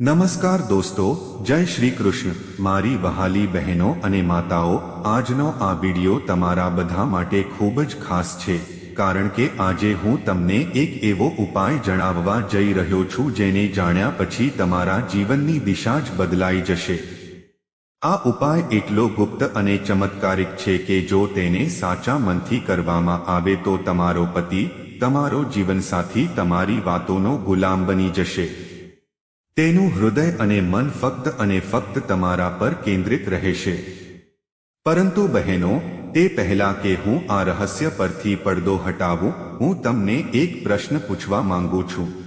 નમસ્કાર દોસ્તો, જય શ્રી કૃષ્ણ. મારી વહાલી બહેનો અને માતાઓ, આજનો આ વિડિયો તમારા બધા માટે ખૂબ જ ખાસ છે, કારણ કે આજે હું તમને એક એવો ઉપાય જણાવવા જઈ રહ્યો છું જેને જાણ્યા પછી તમારા જીવનની દિશા જ બદલાઈ જશે. આ ઉપાય એટલો ગુપ્ત અને ચમત્કારિક છે કે જો તેને સાચા મનથી કરવામાં આવે તો તમારો પતિ, તમારો જીવનસાથી તમારી વાતોનો ગુલામ બની જશે. તેનું હૃદય અને મન ફક્ત અને ફક્ત તમારા પર કેન્દ્રિત રહેશે. પરંતુ બહેનો, તે પહેલા કે હું આ રહસ્ય પરથી પડદો હટાવું, હું તમને એક પ્રશ્ન પૂછવા માંગુ છું.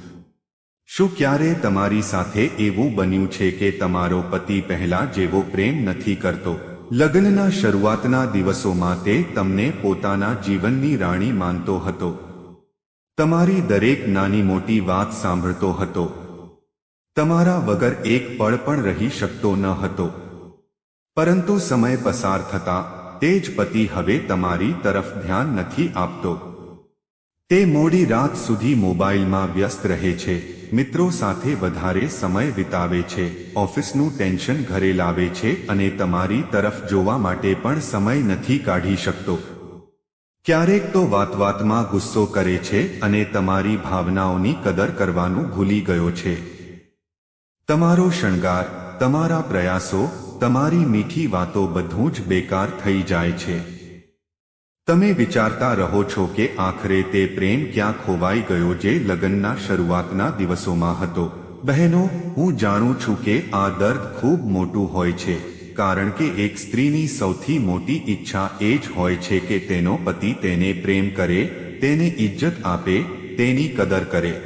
શું ક્યારે તમારી સાથે એવું બન્યું છે કે તમારો પતિ પહેલા જેવો પ્રેમ નથી કરતો? લગ્નના શરૂઆતના દિવસોમાં તે તમને પોતાના જીવનની રાણી માનતો હતો. તમારી દરેક નાની મોટી વાત સાંભળતો હતો. તમારા વગર એક પળ પણ રહી શકતો ન હતો. પરંતુ સમય પસાર થતા તે જ પતિ હવે તમારી તરફ ધ્યાન નથી આપતો. તે મોડી રાત સુધી મોબાઈલમાં વ્યસ્ત રહે છે, મિત્રો સાથે વધારે સમય વિતાવે છે, ઓફિસનું ટેન્શન ઘરે લાવે છે અને તમારી તરફ જોવા માટે પણ સમય નથી કાઢી શકતો. ક્યારેક તો વાત વાતમાં ગુસ્સો કરે છે અને તમારી ભાવનાઓની કદર કરવાનું ભૂલી ગયો છે. તમારો શણગાર, તમારા પ્રયાસો, તમારી મીઠી વાતો બધું જ બેકાર થઈ જાય છે. તમે વિચારતા રહો છો કે આખરે તે પ્રેમ ક્યાં ખોવાઈ ગયો જે લગ્નના શરૂઆતના દિવસોમાં હતો. બહેનો, હું જાણું છું કે આ દર્દ ખૂબ મોટું હોય છે, કારણ કે એક સ્ત્રીની સૌથી મોટી ઈચ્છા એ જ હોય છે કે તેનો પતિ તેને પ્રેમ કરે, તેને ઇજ્જત આપે, તેની કદર કરે.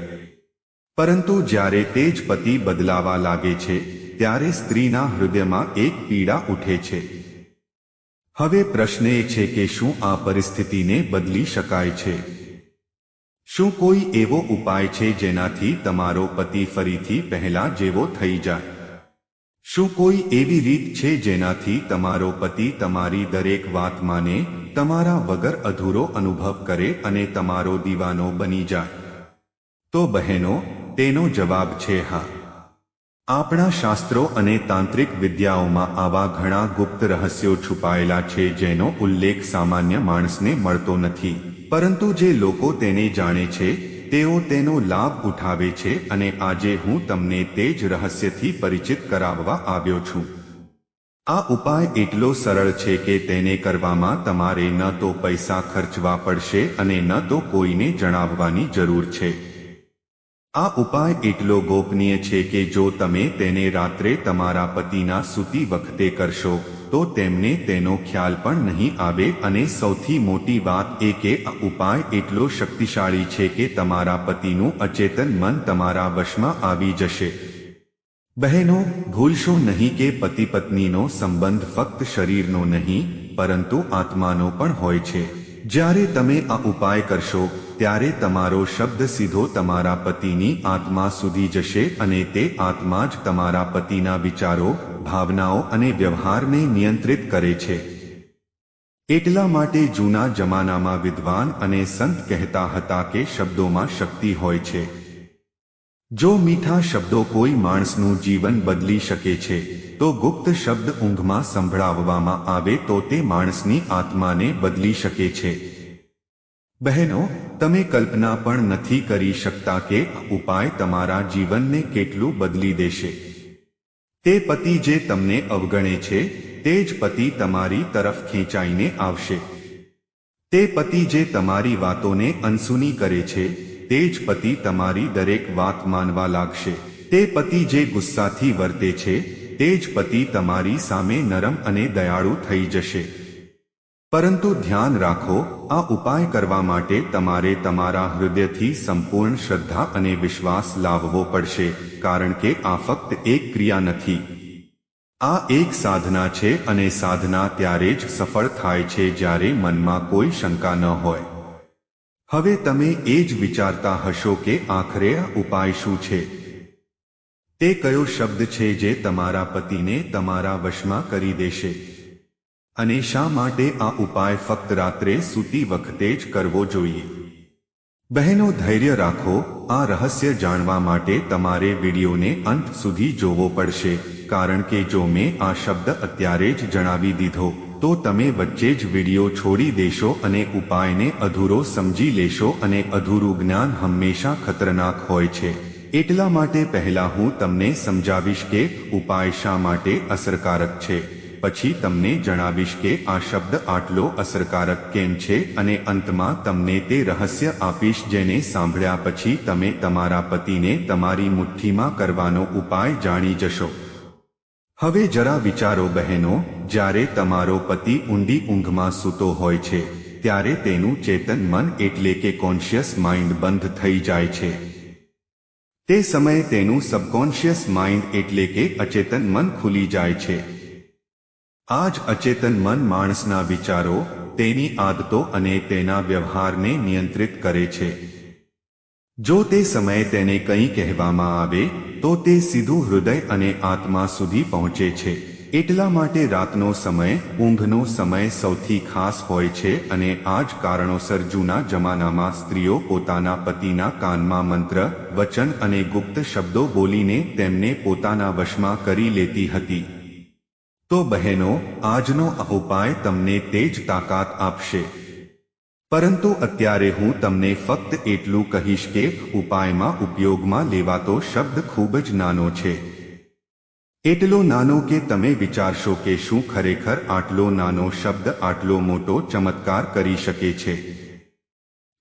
પરંતુ જ્યારે તે જ પતિ બદલાવા લાગે છે, ત્યારે સ્ત્રીના હૃદયમાં એક પીડા ઉઠે છે. હવે પ્રશ્ન એ છે કે શું આ પરિસ્થિતિને બદલી શકાય છે? શું કોઈ એવો ઉપાય છે જેનાથી તમારો પતિ ફરીથી પહેલા જેવો થઈ જાય? શું કોઈ એવી રીત છે જેનાથી તમારો પતિ તમારી દરેક વાત માને તમારા વગર અધૂરો અનુભવ કરે અને તમારો દીવાનો બની જાય? તો બહેનો તેનો જવાબ છે, હા. આપણા શાસ્ત્રો અને તાંત્રિક વિદ્યાઓમાં આવા ઘણા ગુપ્ત રહસ્યો છુપાયેલા છે, જેનો ઉલ્લેખ સામાન્ય માણસને મળતો નથી. પરંતુ જે લોકો તેને જાણે છે, તેઓ તેનો લાભ ઉઠાવે છે અને આજે હું તમને તે જ રહસ્યથી પરિચિત કરાવવા આવ્યો છું. આ ઉપાય એટલો સરળ છે કે તેને કરવામાં તમારે ન તો પૈસા ખર્ચવા પડશે અને ન તો કોઈને જણાવવાની જરૂર છે. આ ઉપાય એટલો ગોપનીય છે કે જો તમે તેને રાત્રે તમારા પતિના સૂતી વખતે કરશો, તો તેમને તેનો ખ્યાલ પણ નહીં આવે અને સૌથી મોટી વાત એ કે આ ઉપાય એટલો શક્તિશાળી છે કે તમારા પતિનું અચેતન મન તમારા વશમાં આવી જશે. બહેનો, ભૂલશો નહીં કે પતિ પત્નીનો સંબંધ ફક્ત શરીરનો નહીં, પરંતુ આત્માનો પણ હોય છે. જ્યારે તમે આ ઉપાય કરશો, ત્યારે તમારો શબ્દ સીધો તમારા પતિની આત્મા સુધી જશે અને તે આત્મા જ તમારા પતિના વિચારો, ભાવનાઓ અને વ્યવહારને નિયંત્રિત કરે છે. એટલા માટે જૂના જમાનામાં વિદ્વાન અને સંત કહેતા હતા કે શબ્દોમાં શક્તિ હોય છે. જો મીઠા શબ્દો કોઈ માણસનું જીવન બદલી શકે છે, તો ગુપ્ત શબ્દ ઊંઘમાં સંભળાવવામાં આવે તો તે માણસની આત્માને બદલી શકે છે. બહેનો, તમે કલ્પના પણ નથી કરી શકતા કે ઉપાય તમારા જીવનને કેટલું બદલી દેશે. તે પતિ જે તમને અવગણે છે, તે જ પતિ તમારી તરફ ખેંચાઈને આવશે. તે પતિ જે તમારી વાતોને અનસુની કરે છે તે જ પતિ તમારી દરેક વાત માનવા લાગશે. તે પતિ જે ગુસ્સાથી વર્તે છે, તે જ પતિ તમારી સામે નરમ અને દયાળુ થઈ જશે. પરંતુ ધ્યાન રાખો, આ ઉપાય કરવા માટે તમારે તમારા હૃદયથી સંપૂર્ણ શ્રદ્ધા અને વિશ્વાસ લાવવો પડશે, કારણ કે આ ફક્ત એક ક્રિયા નથી. આ એક સાધના છે અને સાધના ત્યારે જ સફળ થાય છે જ્યારે મનમાં કોઈ શંકા ન હોય. હવે તમે એ જ વિચારતા હશો કે આખરે આ ઉપાય શું છે? તે કયો શબ્દ છે જે તમારા પતિને તમારા વશમાં કરી દેશે? અને શા માટે આ ઉપાય ફક્ત રાત્રે સૂતી વખતે જ કરવો જોઈએ? બહેનો, ધૈર્ય રાખો, આ રહસ્ય જાણવા માટે તમારે વિડીયોને અંત સુધી જોવો પડશે, કારણ કે જો મેં આ શબ્દ અત્યારે જ જણાવી દીધો તો તમે વચ્ચે જ વીડિયો છોડી દેશો અને ઉપાયને અધૂરો સમજી લેશો અને અધૂરું જ્ઞાન હંમેશા ખતરનાક હોય છે. એટલા માટે પહેલા હું તમને સમજાવીશ કે ઉપાય શા માટે અસરકારક છે. પછી તમને જણાવીશ કે આ શબ્દ આટલો અસરકારક કેમ છે અને અંતમાં તમને તે રહસ્ય આપીશ જેને સાંભળ્યા પછી તમે તમારા પતિને તમારી મુઠ્ઠીમાં કરવાનો ઉપાય જાણી જશો. હવે જરા વિચારો બહેનો, જ્યારે તમારો પતિ ઊંડી ઊંઘમાં સૂતો હોય છે, ત્યારે તેનું ચેતન મન એટલે કે કોન્શિયસ માઇન્ડ બંધ થઈ જાય છે. તે સમયે તેનું સબકોન્શિયસ માઇન્ડ એટલે કે અચેતન મન ખુલી જાય છે. આ જ અચેતન મન માણસના વિચારો, તેની આદતો અને તેના વ્યવહારને નિયંત્રિત કરે છે. જો તે સમયે તેને કંઈ કહેવામાં આવે, તો તે સીધું હૃદય અને આત્મા સુધી પહોંચે છે. એટલા માટે રાતનો સમય, ઊંઘનો સમય સૌથી ખાસ હોય છે અને આ જ કારણોસર જૂના જમાનામાં સ્ત્રીઓ પોતાના પતિના કાનમાં મંત્ર, વચન અને ગુપ્ત શબ્દો બોલીને તેમને પોતાના વશમાં કરી લેતી હતી. તો બહેનો, આજનો આ ઉપાય તમને તે જ તાકાત આપશે. પરંતુ અત્યારે હું તમને ફક્ત એટલું કહીશ કે ઉપાયમાં ઉપયોગમાં લેવાતો શબ્દ ખૂબ જ નાનો છે. એટલો નાનો કે તમે વિચારશો કે શું ખરેખર આટલો નાનો શબ્દ આટલો મોટો ચમત્કાર કરી શકે છે.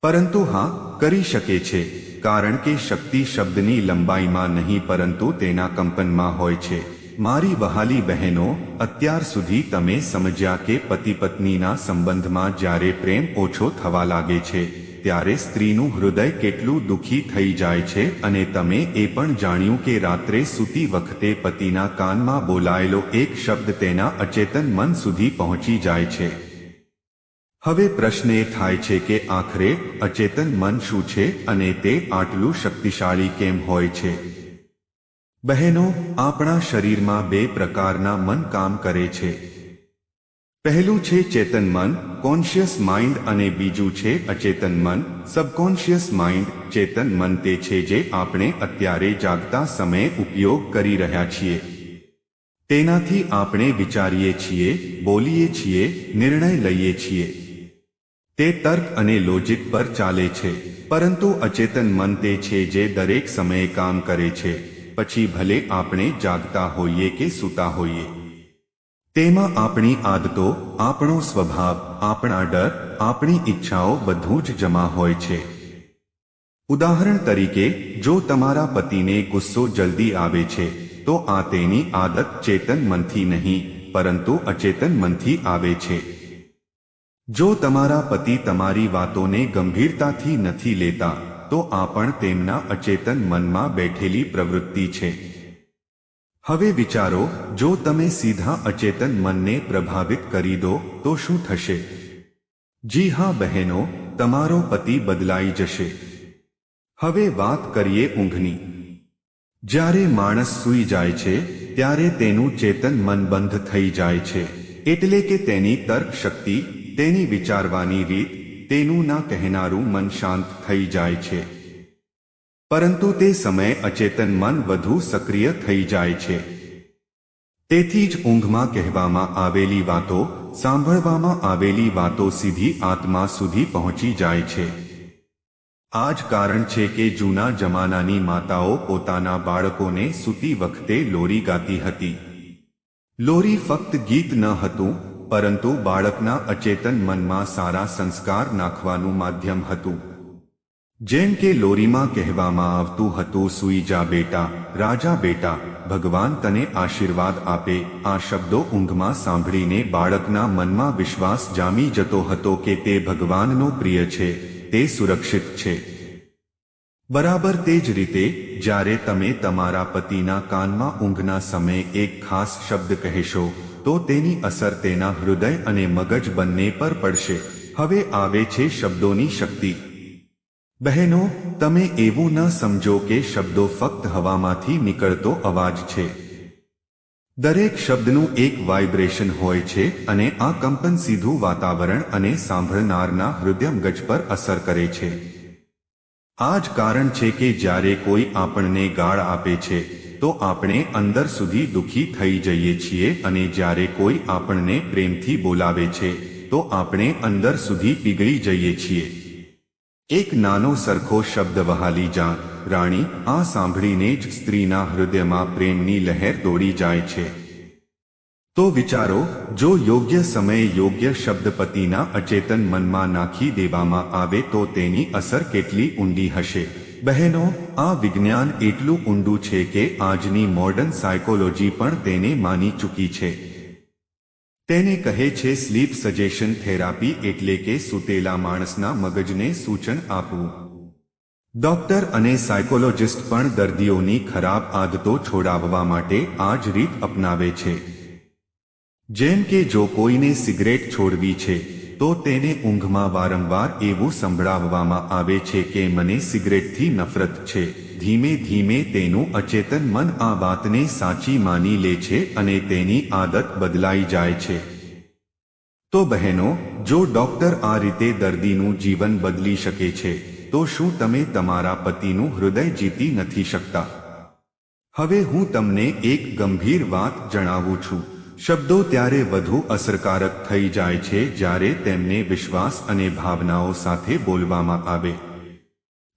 પરંતુ હા, કરી શકે છે, કારણ કે શક્તિ શબ્દની લંબાઈમાં નહીં પરંતુ તેના કંપનમાં હોય છે. મારી વહાલી બહેનો, અત્યાર સુધી તમે સમજ્યા કે પતિ પત્નીના સંબંધમાં જ્યારે પ્રેમ ઓછો થવા લાગે છે, ત્યારે સ્ત્રીનું હૃદય કેટલું દુઃખી થઈ જાય છે અને તમે એ પણ જાણ્યું કે રાત્રે સૂતી વખતે પતિના કાનમાં બોલાયેલો એક શબ્દ તેના અચેતન મન સુધી પહોંચી જાય છે. હવે પ્રશ્ન એ થાય છે કે આખરે અચેતન મન શું છે અને તે આટલું શક્તિશાળી કેમ હોય છે? બહેનો, આપણા શરીરમાં બે પ્રકારના મન કામ કરે છે. પહેલું છે ચેતન મન કોન્શિયસ માઇન્ડ અને બીજું છે અચેતન મન. સબકોન્શિયસ માઇન્ડ ચેતન મન તે છે જે આપણે અત્યારે જાગતા સમયે ઉપયોગ કરી રહ્યા છીએ. તેનાથી આપણે વિચારીએ છીએ, બોલીએ છીએ, નિર્ણય લઈએ છીએ. તે તર્ક અને લોજિક પર ચાલે છે. પરંતુ અચેતન મન તે છે જે દરેક સમયે કામ કરે છે. પછી ભલે આપણે જાગતા હોઈએ કે સૂતા હોઈએ. તેમાં આપણી આદતો, આપણો સ્વભાવ, આપણા ડર, આપણી ઈચ્છાઓ બધું જ જમા હોય છે. ઉદાહરણ તરીકે, જો તમારા પતિને ગુસ્સો જલ્દી આવે છે, તો આ તેની આદત ચેતન મનથી નહીં, પરંતુ અચેતન મનથી આવે છે. જો તમારા પતિ તમારી વાતોને ગંભીરતાથી નથી લેતા તો આ પણ તેમના અચેતન મનમાં બેઠેલી પ્રવૃત્તિ છે. હવે વિચારો, જો તમે સીધા અચેતન મનને પ્રભાવિત કરી દો, તો શું થશે? જી હા, બહેનો, તમારો પતિ બદલાઈ જશે. હવે વાત કરીએ ઊંઘની. જ્યારે માણસ સૂઈ જાય છે, ત્યારે તેનું ચેતન મન બંધ થઈ જાય છે. એટલે કે તેની તર્ક શક્તિ તેની વિચારવાની રીત તેનું ના કહેનારું મન શાંત થઈ જાય છે. પરંતુ તે સમયે અચેતન મન વધુ સક્રિય થઈ જાય છે. તેથી જ ઊંઘમાં કહેવામાં આવેલી વાતો, સાંભળવામાં આવેલી વાતો સીધી આત્મા સુધી પહોંચી જાય છે. આ જ કારણ છે કે જૂના જમાનાની માતાઓ પોતાના બાળકોને સૂતી વખતે લોરી ગાતી હતી. લોરી ફક્ત ગીત ન હતું પરંતુ બાળકના અચેતન મનમાં સારા સંસ્કાર નાખવાનું માધ્યમ હતું. જેમ કે લોરીમાં કહેવામાં આવતું હતું, સુઈ જા બેટા, રાજા બેટા, ભગવાન તને આશીર્વાદ આપે. આ શબ્દો ઊંઘમાં સાંભળીને બાળકના મનમાં વિશ્વાસ જામી જતો હતો કે તે ભગવાનનો પ્રિય છે, તે સુરક્ષિત છે. બરાબર તે જ રીતે, જ્યારે તમે તમારા પતિના કાનમાં ઊંઘના સમયે એક ખાસ શબ્દ કહેશો તો તેની અસર તેના હૃદય અને મગજ બંને પર પડશે. હવે આવે છે શબ્દોની શક્તિ. બહેનો, તમે એવું ન સમજો કે શબ્દો ફક્ત હવામાંથી નીકળતો અવાજ છે. દરેક શબ્દનું એક વાઇબ્રેશન હોય છે અને આ કંપન સીધું વાતાવરણ અને સાંભળનારના હૃદયમગજ પર અસર કરે છે. આ જ કારણ છે કે જ્યારે કોઈ આપણને ગાળ આપે છે તો આપણે અંદર સુધી દુઃખી થઈ જઈએ છીએ અને જ્યારે કોઈ આપણને પ્રેમથી બોલાવે છે, તો આપણે અંદર સુધી પીગળી જઈએ છીએ. એક નાનો સરખો શબ્દ વહાલી જાણ, રાણી, આ સાંભળીને જ સ્ત્રીના હૃદયમાં પ્રેમની લહેર દોડી જાય છે. તો વિચારો, જો યોગ્ય સમયે યોગ્ય શબ્દ પતિના અચેતન મનમાં નાખી દેવામાં આવે તો તેની અસર કેટલી ઊંડી હશે? બહેનો, આ વિજ્ઞાન એટલું ઊંડું છે કે આજની મોડર્ન સાયકોલોજી પણ તેને માની ચૂકી છે. તેને કહે છે સ્લીપ સજેશન થેરાપી એટલે કે સૂતેલા માણસના મગજને સૂચન આપવું. ડોક્ટર અને સાયકોલોજિસ્ટ પણ દર્દીઓની ખરાબ આદતો છોડાવવા માટે આ જ રીત અપનાવે છે. જેમ કે જો કોઈને સિગરેટ છોડવી છે તો તેને ઊંઘમાં વારંવાર એવું સંભળાવવામાં આવે છે કે મને સિગરેટથી નફરત છે. ધીમે ધીમે તેનું અચેતન મન આ વાતને સાચી માની લે છે અને તેની આદત બદલાઈ જાય છે. તો બહેનો, જો ડોક્ટર આ રીતે દર્દીનું જીવન બદલી શકે છે, તો શું તમે તમારા પતિનું હૃદય જીતી નથી શકતા? હવે હું તમને એક ગંભીર વાત જણાવું છું. શબ્દો ત્યારે વધુ અસરકારક થઈ જાય છે જ્યારે તેમને વિશ્વાસ અને ભાવનાઓ સાથે બોલવામાં આવે.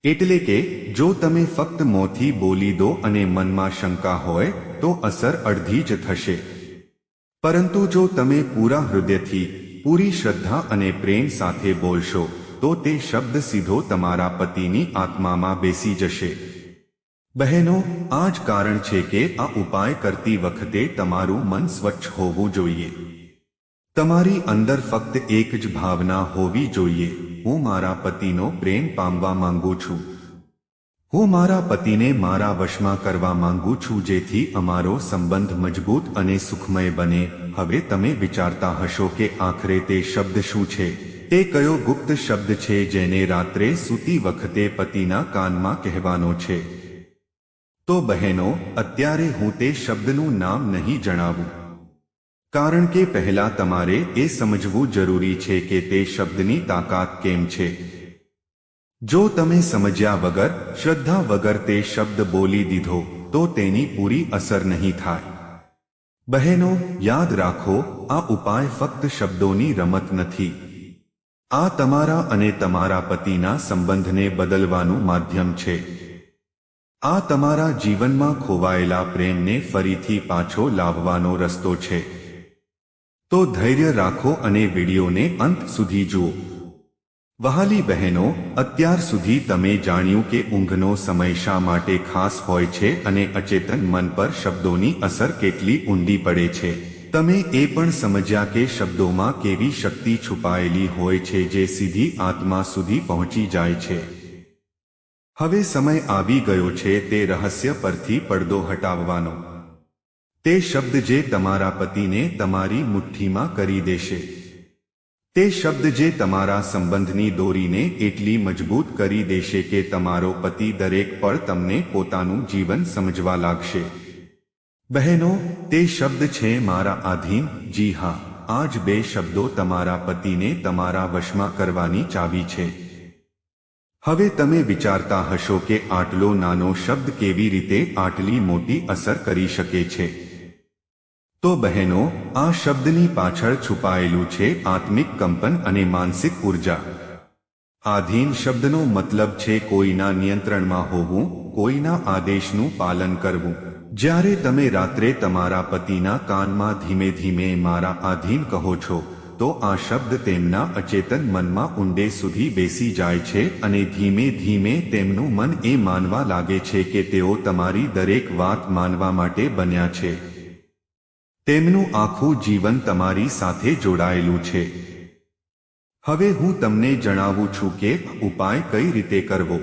એટલે કે, જો તમે ફક્ત મોંથી બોલી દો અને મનમાં શંકા હોય, તો અસર અડધી જ થશે. પરંતુ જો તમે પૂરા હૃદયથી, પૂરી શ્રદ્ધા અને પ્રેમ સાથે બોલશો, તો તે શબ્દ સીધો તમારા પતિની આત્મામાં બેસી જશે. બહેનો, આ જ કારણ છે કે આ ઉપાય કરતી વખતે તમારું મન સ્વચ્છ હોવું જોઈએ. તમારી અંદર ફક્ત એક જ ભાવના હોવી જોઈએ. હું મારા પતિનો પ્રેમ પામવા માંગુ છું. હું મારા પતિને મારા વશમાં કરવા માંગુ છું જેથી અમારો સંબંધ મજબૂત અને સુખમય બને. હવે તમે વિચારતા હશો કે આખરે તે શબ્દ શું છે? તે કયો ગુપ્ત શબ્દ છે જેને રાત્રે સૂતી વખતે પતિના કાનમાં કહેવાનો છે? તો બહેનો, અત્યારે હું તે શબ્દનું નામ નહીં જણાવું. કારણ કે પહેલા તમારે એ સમજવું જરૂરી છે કે તે શબ્દની તાકાત કેમ છે. જો તમે સમજ્યા વગર, શ્રદ્ધા વગર તે શબ્દ બોલી દીધો, તો તેની પૂરી અસર નહીં થાય. બહેનો, યાદ રાખો, આ ઉપાય ફક્ત શબ્દોની રમત નથી. આ તમારા અને તમારા પતિના સંબંધને બદલવાનું માધ્યમ છે. આ તમારા જીવનમાં ખોવાયેલા પ્રેમને ફરીથી પાછો લાવવાનો રસ્તો છે. તો ધૈર્ય રાખો અને વિડીયોને અંત સુધી જુઓ. વહાલી બહેનો, અત્યાર સુધી તમે જાણ્યું કે ઊંઘનો સમય શા માટે ખાસ હોય છે અને અચેતન મન પર શબ્દોની અસર કેટલી ઊંડી પડે છે. તમે એ પણ સમજ્યા કે શબ્દોમાં કેવી શક્તિ છુપાયેલી હોય છે જે સીધી આત્મા સુધી પહોંચી જાય છે. હવે સમય આવી ગયો છે તે રહસ્ય પરથી પડદો હટાવવાનો. તે શબ્દ જે તમારા પતિને તમારી મુઠ્ઠીમાં કરી દેશે. તે શબ્દ જે તમારા સંબંધની દોરીને એટલી મજબૂત કરી દેશે કે તમારો પતિ દરેક પળ તમને પોતાનું જીવન સમજવા લાગશે. બહેનો, તે શબ્દ છે મારા આધીન, જી હા આ જ બે શબ્દો તમારા પતિને તમારા વશમાં કરવાની ચાવી છે. હવે તમે વિચારતા હશો કે આટલો નાનો શબ્દ કેવી રીતે આટલી મોટી અસર કરી શકે છે. તો બહેનો, આ શબ્દની પાછળ છુપાયેલું છે આત્મિક કંપન અને માનસિક ઊર્જા. આધીન શબ્દનો મતલબ છે કોઈના નિયંત્રણમાં હોવું, કોઈના આદેશનું પાલન કરવું. જ્યારે તમે રાત્રે તમારા પતિના કાનમાં ધીમે ધીમે મારા આધીન કહો છો તો આ શબ્દ તેમના અચેતન મનમાં ઊંડે સુધી બેસી જાય છે અને ધીમે ધીમે તેમનું મન એ માનવા લાગે છે કે તેઓ તમારી દરેક વાત માનવા માટે બન્યા છે. તેમનું આખું જીવન તમારી સાથે જોડાયેલું છે. હવે હું તમને જણાવું છું કે ઉપાય કઈ રીતે કરવો.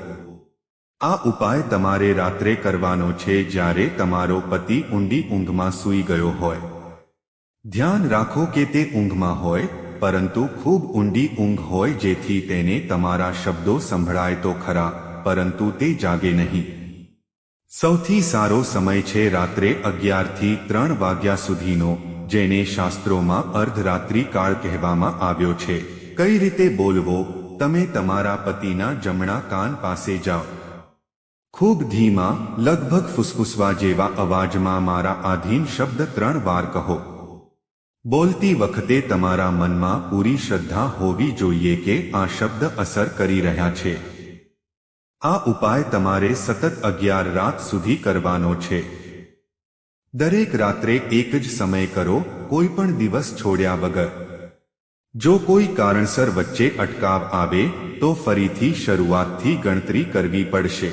આ ઉપાય તમારે રાત્રે કરવાનો છે જ્યારે તમારો પતિ ઊંડી ઊંઘમાં સૂઈ ગયો હોય. ધ્યાન રાખો કે તે ઊંઘમાં હોય, પરંતુ ખૂબ ઊંડી ઊંઘ હોય જેથી તેને તમારા શબ્દો સંભળાય તો ખરા, પરંતુ તે જાગે નહીં. સૌથી સારો સમય છે રાત્રે અગિયારથી ત્રણ વાગ્યા સુધીનો, જેને શાસ્ત્રોમાં અર્ધરાત્રિ કાળ કહેવામાં આવ્યો છે. કઈ રીતે બોલવો? તમે તમારા પતિના જમણા કાન પાસે જાઓ. ખૂબ ધીમા, લગભગ ફુસફુસવા જેવા અવાજમાં મારા આધીન શબ્દ ત્રણ વાર કહો. બોલતી વખતે તમારા મનમાં પૂરી શ્રદ્ધા હોવી જોઈએ કે આ શબ્દ અસર કરી રહ્યા છે. આ ઉપાય તમારે સતત અગિયાર રાત સુધી કરવાનો છે. દરેક રાત્રે એક જ સમય કરો, કોઈ પણ દિવસ છોડ્યા વગર. જો કોઈ કારણસર વચ્ચે અટકાવ આવે, તો ફરીથી શરૂઆતથી ગણતરી કરવી પડશે.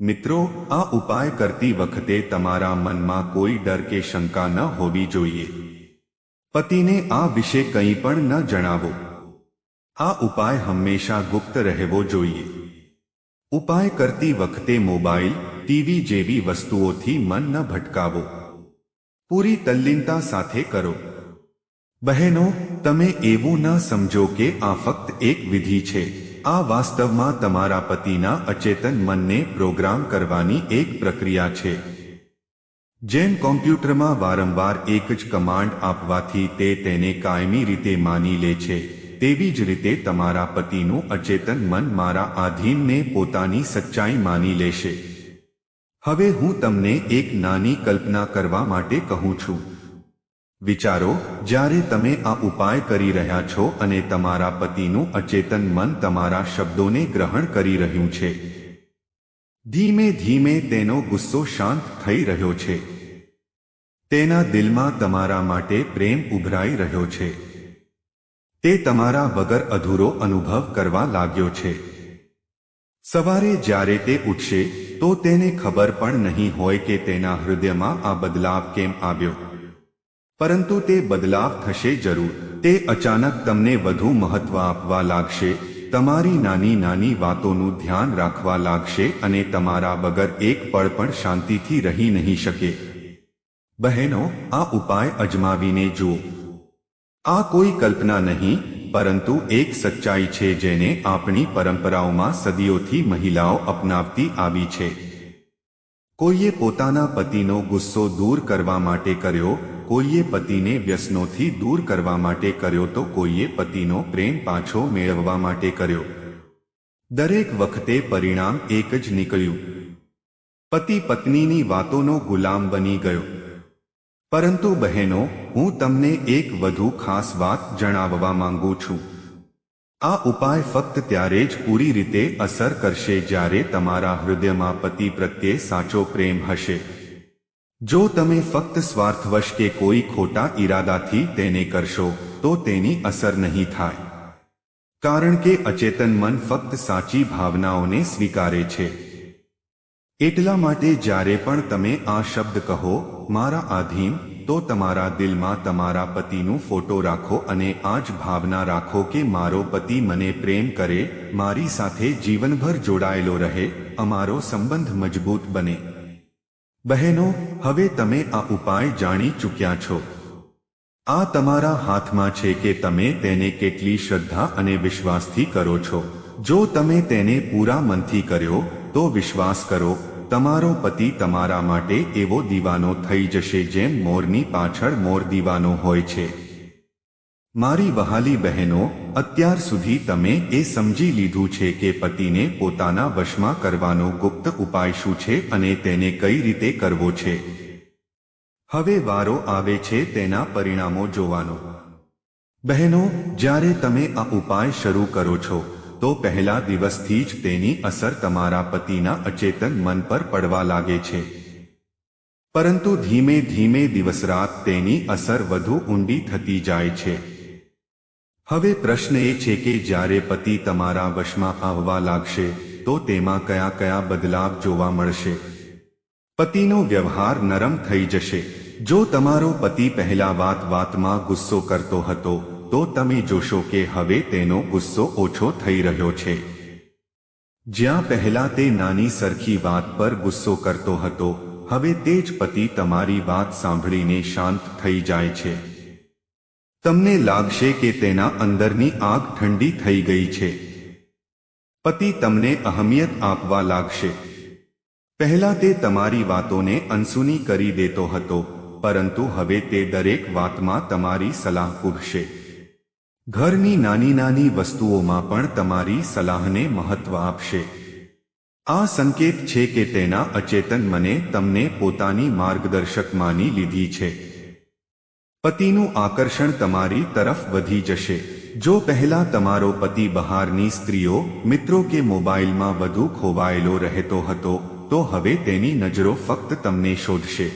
મિત્રો, આ ઉપાય કરતી વખતે તમારા મનમાં કોઈ ડર કે શંકા ન હોવી જોઈએ. પતિને આ વિશે કંઈ પણ ન જણાવો. આ ઉપાય હંમેશા ગુપ્ત રહેવો જોઈએ. ઉપાય કરતી વખતે મોબાઈલ, ટીવી જેવી વસ્તુઓથી મન ન ભટકાવો. પૂરી તલ્લીનતા સાથે કરો. બહેનો, તમે એવું ન સમજો કે આ ફક્ત એક વિધિ છે. આ વાસ્તવમાં તમારા પતિના અચેતન મનને પ્રોગ્રામ કરવાની એક પ્રક્રિયા છે. જેમ કોમ્પ્યુટરમાં વારંવાર એક જ કમાન્ડ આપવાથી તે તેને કાયમી રીતે માની લે છે, તેવી જ રીતે તમારા પતિનું અચેતન મન મારા આધીનને પોતાની સચ્ચાઈ માની લેશે. હવે હું તમને એક નાની કલ્પના કરવા માટે કહું છું. વિચારો, જ્યારે તમે આ ઉપાય કરી રહ્યા છો અને તમારા પતિનું અચેતન મન તમારા શબ્દોને ગ્રહણ કરી રહ્યું છે ધીમે ધીમે તેનો ગુસ્સો શાંત થઈ રહ્યો છે. તેના દિલમાં તમારા માટે પ્રેમ ઉભરાઈ રહ્યો છે. તે તમારા વગર અધૂરો અનુભવ કરવા લાગ્યો છે. સવારે જ્યારે તે ઉઠશે, તો તેને ખબર પણ નહીં હોય કે તેના હૃદયમાં આ બદલાવ કેમ આવ્યો. પરંતુ તે બદલાવ થશે જરૂર. તે અચાનક તમને વધુ મહત્વ આપવા લાગશે. તમારી નાની નાની વાતોનું ધ્યાન રાખવા લાગશે અને તમારા વગર એક પળ પણ શાંતિથી રહી નહીં શકે. બહેનો, આ ઉપાય અજમાવીને જુઓ. આ કોઈ કલ્પના નહીં, પરંતુ એક સચ્ચાઈ છે જેને આપણી પરંપરાઓમાં સદીઓથી મહિલાઓ અપનાવતી આવી છે. કોઈએ પોતાના પતિનો ગુસ્સો દૂર કરવા માટે કર્યો, કોઈએ પતિને વ્યસનોથી દૂર કરવા માટે કર્યો તો કોઈએ પતિનો પ્રેમ પાછો મેળવવા માટે કર્યો. દરેક વખતે પરિણામ એક જ નીકળ્યું. પતિ પત્નીની વાતોનો ગુલામ બની ગયો. પરંતુ બહેનો, હું તમને એક વધુ ખાસ વાત જણાવવા માંગુ છું. આ ઉપાય ફક્ત ત્યારે જ પૂરી રીતે અસર કરશે જ્યારે તમારા હૃદયમાં પતિ પ્રત્યે સાચો પ્રેમ હશે. જો તમે ફક્ત સ્વાર્થવશ કે કોઈ ખોટા ઈરાદાથી તેને કરશો, તો તેની અસર નહીં થાય. કારણ કે અચેતન મન ફક્ત સાચી ભાવનાઓને સ્વીકારે છે. એટલા માટે જ્યારે પણ તમે આ શબ્દ કહો, મારા આધીન તો તમારા દિલમાં તમારા પતિનું ફોટો રાખો અને આ જ ભાવના રાખો કે મારો પતિ મને પ્રેમ કરે, મારી સાથે જીવનભર જોડાયેલો રહે, અમારો સંબંધ મજબૂત બને. બહેનો, હવે તમે આ ઉપાય જાણી ચૂક્યા છો. આ તમારા હાથમાં છે કે તમે તેને કેટલી શ્રદ્ધા અને વિશ્વાસથી કરો છો. જો તમે તેને પૂરા મનથી કર્યો, તો વિશ્વાસ કરો તમારો પતિ તમારા માટે એવો દીવાનો થઈ જશે જેમ મોરની પાછળ મોર દીવાનો હોય છે. મારી વહાલી બહેનો, અત્યાર સુધી તમે એ સમજી લીધું છે કે પતિને પોતાના વશમાં કરવાનો ગુપ્ત ઉપાય શું છે અને તેને કઈ રીતે કરવો છે. હવે વારો આવે છે તેના પરિણામો જોવાનો. બહેનો, જ્યારે તમે આ ઉપાય શરૂ કરો છો તો પહેલા દિવસથી જ તેની અસર તમારા પતિના અચેતન મન પર પડવા લાગે છે. પરંતુ ધીમે ધીમે દિવસ રાત તેની અસર વધુ ઊંડી થતી જાય છે. હવે પ્રશ્ન એ છે કે જ્યારે પતિ તમારા વશમાં આવવા લાગશે, તો તેમાં કયા કયા બદલાવ જોવા મળશે? પતિનો વ્યવહાર નરમ થઈ જશે. જો તમારો પતિ પહેલા વાત વાતમાં ગુસ્સો કરતો હતો તો તમે જોશો કે હવે તેનો ગુસ્સો ઓછો થઈ રહ્યો છે. જ્યાં પહેલા તે નાની સરખી વાત પર ગુસ્સો કરતો હતો, હવે તે જ પતિ તમારી વાત સાંભળીને શાંત થઈ જાય છે. તમને લાગશે કે તેના અંદરની આગ ઠંડી થઈ ગઈ છે. પતિ તમને અહમિયત આપવા લાગશે. પહેલા તે તમારી વાતોને અનસુની કરી દેતો હતો, પરંતુ હવે તે દરેક વાતમાં તમારી સલાહ પૂછશે. ઘરની નાની નાની વસ્તુઓમાં પણ તમારી સલાહને મહત્વ આપશે. આ સંકેત છે કે તેના અચેતન મને તમને પોતાની માર્ગદર્શક માની લીધી છે. પતિનું આકર્ષણ તમારી તરફ વધી જશે. જો પહેલા તમારો પતિ બહારની સ્ત્રીઓ, મિત્રો કે મોબાઈલમાં વધુ ખોવાયેલો રહેતો હતો, તો હવે તેની નજરો ફક્ત તમને શોધશે.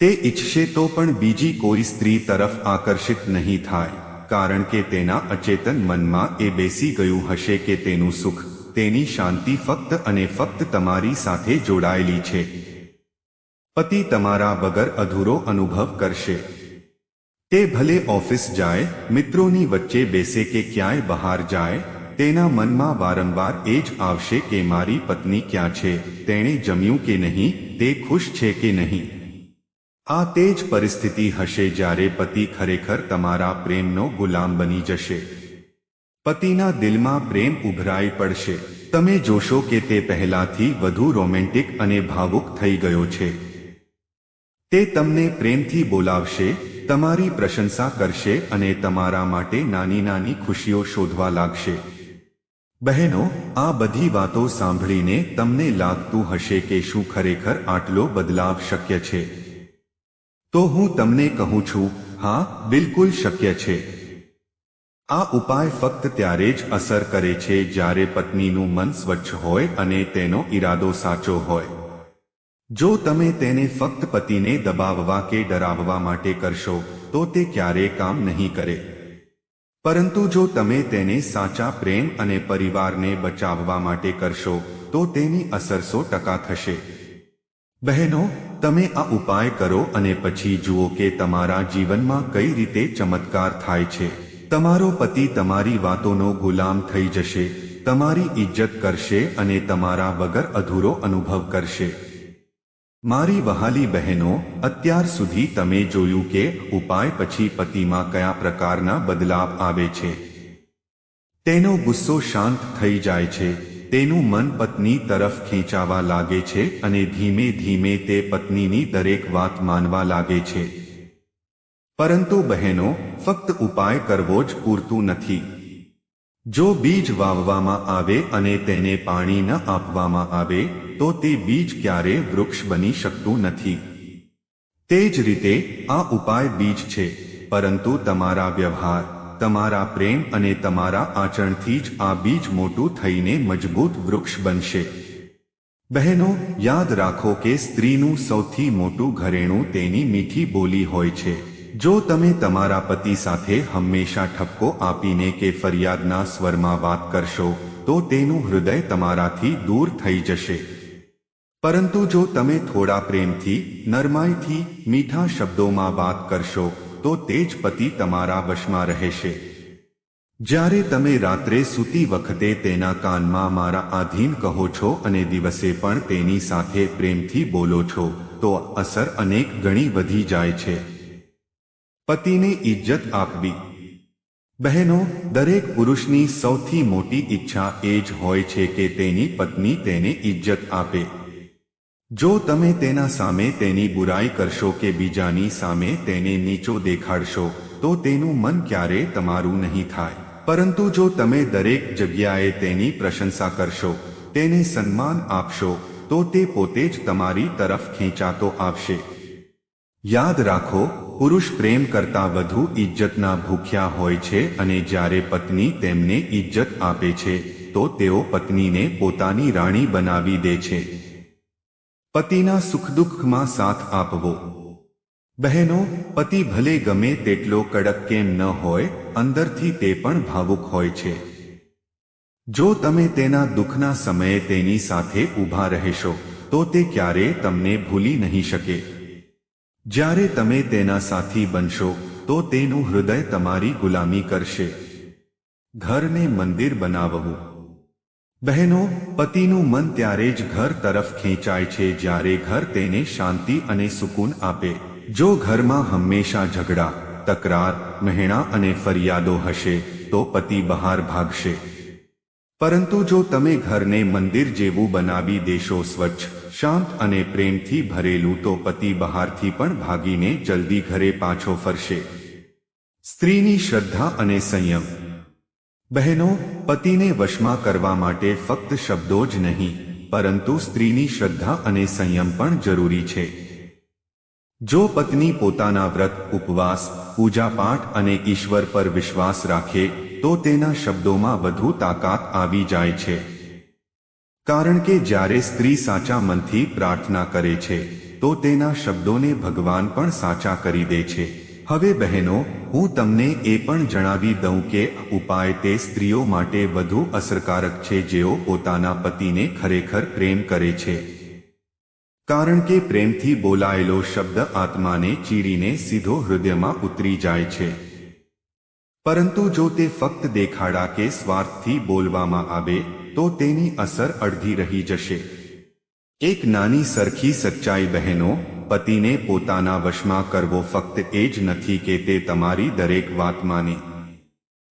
તે ઈચ્છશે તો પણ બીજી કોઈ સ્ત્રી તરફ આકર્ષિત નહીં થાય. કારણ કે તેના અચેતન મનમાં એ બેસી ગયું હશે કે તેનું સુખ, તેની શાંતિ ફક્ત અને ફક્ત તમારી સાથે જોડાયેલી છે. પતિ તમારા વગર અધૂરો અનુભવ કરશે. તે ભલે ઓફિસ જાય, મિત્રોની વચ્ચે બેસે કે ક્યાંય બહાર જાય, તેના મનમાં વારંવાર એ જ આવશે કે મારી પત્ની ક્યાં છે, તેણે જમ્યું કે નહીં, તે ખુશ છે કે નહીં. આ તે જ પરિસ્થિતિ હશે જ્યારે પતિ ખરેખર તમારા પ્રેમનો ગુલામ બની જશે. પતિના દિલમાં પ્રેમ ઉભરાઈ પડશે. તમે જોશો કે તે પહેલાથી વધુ રોમેન્ટિક અને ભાવુક થઈ ગયો છે. તે તમને પ્રેમથી બોલાવશે, તમારી પ્રશંસા કરશે અને તમારા માટે નાની નાની ખુશીઓ શોધવા લાગશે. બહેનો, આ બધી વાતો સાંભળીને તમને લાગતું હશે કે શું ખરેખર આટલો બદલાવ શક્ય છે. તો હું તમને કહું છું, હા, બિલકુલ શક્ય છે. આ ઉપાય ફક્ત ત્યારે જ અસર કરે છે જ્યારે પત્નીનું મન સ્વચ્છ હોય અને તેનો ઈરાદો સાચો હોય. જો તમે તેને ફક્ત પતિને દબાવવા કે ડરાવવા માટે કરશો, તો તે ક્યારેય કામ નહીં કરે. પરંતુ જો તમે તેને સાચા પ્રેમ અને પરિવારને બચાવવા માટે કરશો, તો તેની અસર સો ટકા થશે. બહેનો, તમે આ ઉપાય કરો અને પછી જુઓ કે તમારા જીવનમાં કઈ રીતે ચમત્કાર થાય છે. તમારો પતિ તમારી વાતોનો ગુલામ થઈ જશે, તમારી ઇજ્જત કરશે અને તમારા વગર અધૂરો અનુભવ કરશે. મારી વહાલી બહેનો, અત્યાર સુધી તમે જોયું કે ઉપાય પછી પતિમાં કયા પ્રકારના બદલાવ આવે છે. તેનો ગુસ્સો શાંત થઈ જાય છે. તેનું મન પત્ની તરફ ખેંચાવા લાગે છે અને ધીમે ધીમે તે પત્નીની દરેક વાત માનવા લાગે છે. પરંતુ બહેનો, ફક્ત ઉપાય કરવો જ પૂરતું નથી. જો બીજ વાવવામાં આવે અને તેને પાણી ન આપવામાં આવે, તો તે બીજ ક્યારે વૃક્ષ બની શકતું નથી. તે જ રીતે આ ઉપાય બીજ છે, પરંતુ તમારા વ્યવહાર તમારા પ્રેમ અને તમારા આચરણથી જ આ બીજ મોટું થઈને મજબૂત વૃક્ષ બનશે. બહેનો, યાદ રાખો કે સ્ત્રીનું સૌથી મોટું ઘરેણું તેની મીઠી બોલી હોય છે. જો તમે તમારા પતિ સાથે હંમેશા ઠપકો આપીને કે ફરિયાદના સ્વરમાં વાત કરશો, તો તેનું હૃદય તમારાથી દૂર થઈ જશે. પરંતુ જો તમે થોડા પ્રેમથી, નરમાઈથી, મીઠા શબ્દોમાં વાત કરશો તો તે જ પતિ તમારા વશમાં રહેશે. જ્યારે તમે રાત્રે સૂતી વખતે તેના કાનમાં મારા આધીન કહો છો અને દિવસે પણ તેની સાથે પ્રેમથી બોલો છો, તો અસર અનેક ગણી વધી જાય છે. પતિને ઇજ્જત આપવી. બહેનો, દરેક પુરુષની સૌથી મોટી ઈચ્છા એ જ હોય છે કે તેની પત્ની તેને ઇજ્જત આપે. જો તમે તેના સામે તેની બુરાઈ કરશો કે બીજાની સામે તેને નીચો દેખાડશો, તો તેનું મન ક્યારે તમારું નહીં થાય. પરંતુ જો તમે દરેક જગ્યાએ તેની પ્રશંસા કરશો, તેને સન્માન આપશો, તો તે પોતે જ તમારી તરફ ખેંચાતો આવશે. યાદ રાખો, પુરુષ પ્રેમ કરતાં વધુ ઇજ્જતના ભૂખ્યા હોય છે અને જ્યારે પત્ની તેમને ઇજ્જત આપે છે, તો તેઓ પત્નીને પોતાની રાણી બનાવી દે છે. પતિના સુખદુઃખમાં સાથ આપવો. બહેનો, પતિ ભલે ગમે તેટલો કડક કેમ ન હોય, અંદરથી તે પણ ભાવુક હોય છે. જો તમે તેના દુઃખના સમયે તેની સાથે ઊભા રહેશો, તો તે ક્યારે તમને ભૂલી નહીં શકે. જ્યારે તમે તેના સાથી બનશો, તો તેનું હૃદય તમારી ગુલામી કરશે. ઘરને મંદિર બનાવવું. બહેનો, પતિનું મન ત્યારે જ ઘર તરફ ખેંચાય છે જ્યારે ઘર તેને શાંતિ અને સુકૂન આપે. જો ઘરમાં હંમેશા ઝઘડા, તકરાર, મહેણા અને ફરિયાદો હશે, તો પતિ બહાર ભાગશે. પરંતુ જો તમે ઘરને મંદિર જેવું બનાવી દેશો સ્વચ્છ, શાંત અને પ્રેમથી ભરેલું, તો પતિ બહારથી પણ ભાગીને જલ્દી ઘરે પાછો ફરશે. સ્ત્રીની શ્રદ્ધા અને સંયમ બહેનો, પતિને વશમાં કરવા માટે ફક્ત શબ્દો જ નહીં, પરંતુ સ્ત્રીની શ્રદ્ધા અને સંયમ પણ જરૂરી છે. જો પત્ની પોતાના વ્રત, ઉપવાસ, પૂજાપાઠ અને ઈશ્વર પર વિશ્વાસ રાખે, તો તેના શબ્દોમાં વધુ તાકાત આવી જાય છે. કારણ કે જ્યારે સ્ત્રી સાચા મનથી પ્રાર્થના કરે છે, તો તેના શબ્દોને ભગવાન પણ સાચા કરી દે છે. હવે બહેનો, હું તમને એ પણ જણાવી દઉં કે ઉપાય તે સ્ત્રીઓ માટે વધુ અસરકારક છે જેઓ પોતાના પતિને ખરેખર પ્રેમ કરે છે. કારણ કે પ્રેમથી બોલાયેલો શબ્દ આત્માને ચીરીને સીધો હૃદયમાં ઉતરી જાય છે. પરંતુ જો તે ફક્ત દેખાડા કે સ્વાર્થથી બોલવામાં આવે, તો તેની અસર અડધી રહી જશે. એક નાની સરખી સચ્ચાઈ બહેનો પતિને પોતાના વશમાં કરવો ફક્ત એ જ નથી કે તે તમારી દરેક વાત માને.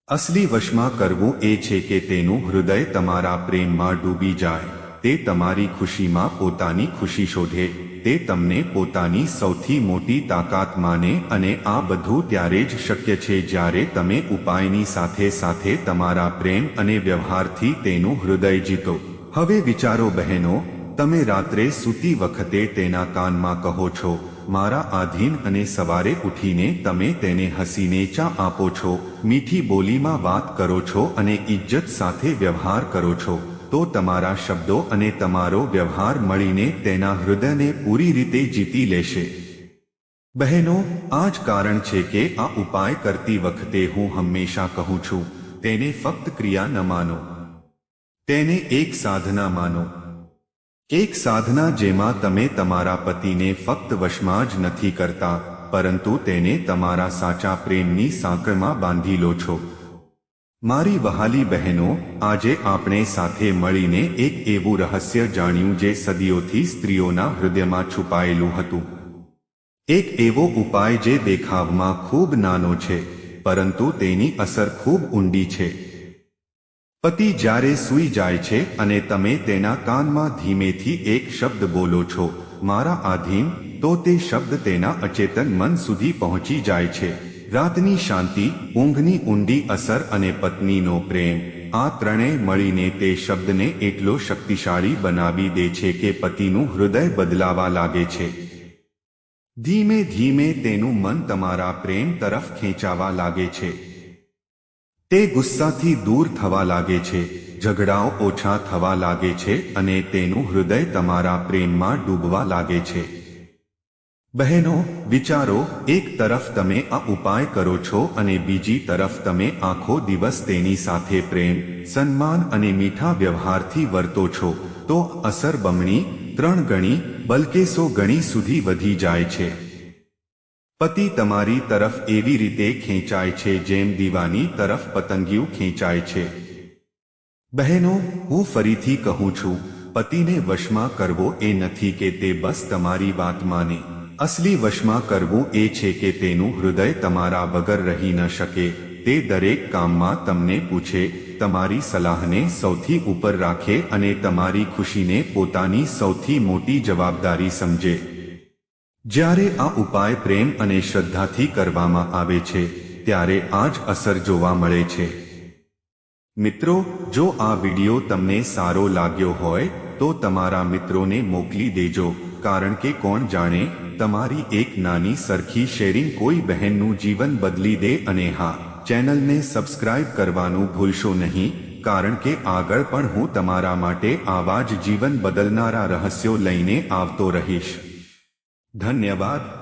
અસલી વશમાં કરવું એ છે કે તેનું હૃદય તમારા પ્રેમમાં ડૂબી જાય. તે તમારી ખુશીમાં પોતાની ખુશી શોધે. તે તમને પોતાની સૌથી મોટી તાકાત માને અને આ બધું ત્યારે જ શક્ય છે જ્યારે તમે ઉપાયની સાથે સાથે તમારા પ્રેમ અને વ્યવહારથી તેનું હૃદય જીતો. હવે વિચારો બહેનો તમે રાત્રે સૂતી વખતે તેના કાનમાં કહો છો, મારા આધીન અને સવારે ઉઠીને તમે તેને હસીને ચા આપો છો, મીઠી બોલીમાં વાત કરો છો અને ઇજ્જત સાથે વ્યવહાર કરો છો, તો તમારા શબ્દો અને તમારો વ્યવહાર મળીને તેના હૃદયને પૂરી રીતે જીતી લેશે. બહેનો આ જ કારણ છે કે આ ઉપાય કરતી વખતે હું હંમેશા કહું છું, તેને ફક્ત ક્રિયા ન માનો. તેને એક સાધના માનો. એક સાધના જેમાં તમે તમારા પતિને ફક્ત વશમાં જ નથી કરતા, પરંતુ તેને તમારા સાચા પ્રેમની સાંકળમાં બાંધી લો છો. મારી વહાલી બહેનો, આજે આપણે સાથે મળીને એક એવું રહસ્ય જાણ્યું જે સદીઓથી સ્ત્રીઓના હૃદયમાં છુપાયેલું હતું. એક એવો ઉપાય જે દેખાવમાં ખૂબ નાનો છે, પરંતુ તેની અસર ખૂબ ઊંડી છે. પતિ જ્યારે સૂઈ જાય છે અને તમે તેના કાનમાં ધીમેથી એક શબ્દ બોલો છો, મારા આધીન તો તે શબ્દ તેના અચેતન મન સુધી પહોંચી જાય છે. રાતની શાંતિ, ઊંઘની ઊંડી અસર અને પત્નીનો પ્રેમ, આ ત્રણેય મળીને તે શબ્દને એટલો શક્તિશાળી બનાવી દે છે કે પતિનું હૃદય બદલાવા લાગે છે. ધીમે ધીમે તેનું મન તમારા પ્રેમ તરફ ખેંચાવા લાગે છે. તે ગુસ્સાથી દૂર થવા લાગે છે, ઝઘડાઓ ઓછા થવા લાગે છે અને તેનું હૃદય તમારા પ્રેમમાં ડૂબવા લાગે છે. બહેનો, વિચારો, એક તરફ તમે આ ઉપાય કરો છો અને બીજી તરફ તમે આખો દિવસ તેની સાથે પ્રેમ, સન્માન અને મીઠા વ્યવહારથી વર્તો છો, તો અસર બમણી, ત્રણ ગણી બલકે સો ગણી સુધી વધી જાય છે. પતિ તમારી તરફ એવી રીતે ખેંચાય છે જેમ દીવાની તરફ પતંગિયું ખેંચાય છે. બહેનો, હું ફરીથી કહું છું, પતિને વશમાં કરવો એ નથી કે તે બસ તમારી વાત માને. અસલી વશમાં કરવું એ છે કે તેનું હૃદય તમારા વગર રહી ન શકે. તે દરેક કામમાં તમને પૂછે, તમારી સલાહને સૌથી ઉપર રાખે અને તમારી ખુશીને પોતાની સૌથી મોટી જવાબદારી સમજે. જ્યારે આ ઉપાય પ્રેમ અને શ્રદ્ધાથી કરવામાં આવે છે, ત્યારે આ જ અસર જોવા મળે છે. મિત્રો, જો આ વિડિયો તમને સારો લાગ્યો હોય, તો તમારા મિત્રોને મોકલી દેજો, કારણ કે કોણ જાણે, તમારી એક નાની સરખી શેરિંગ કોઈ બહેનનું જીવન બદલી દે અને હા, ચેનલને સબસ્ક્રાઇબ કરવાનું ભૂલશો નહીં, કારણ કે આગળ પણ હું તમારા માટે આવા જ જીવન બદલનારા રહસ્યો લઈને આવતો રહીશ. ધન્યવાદ.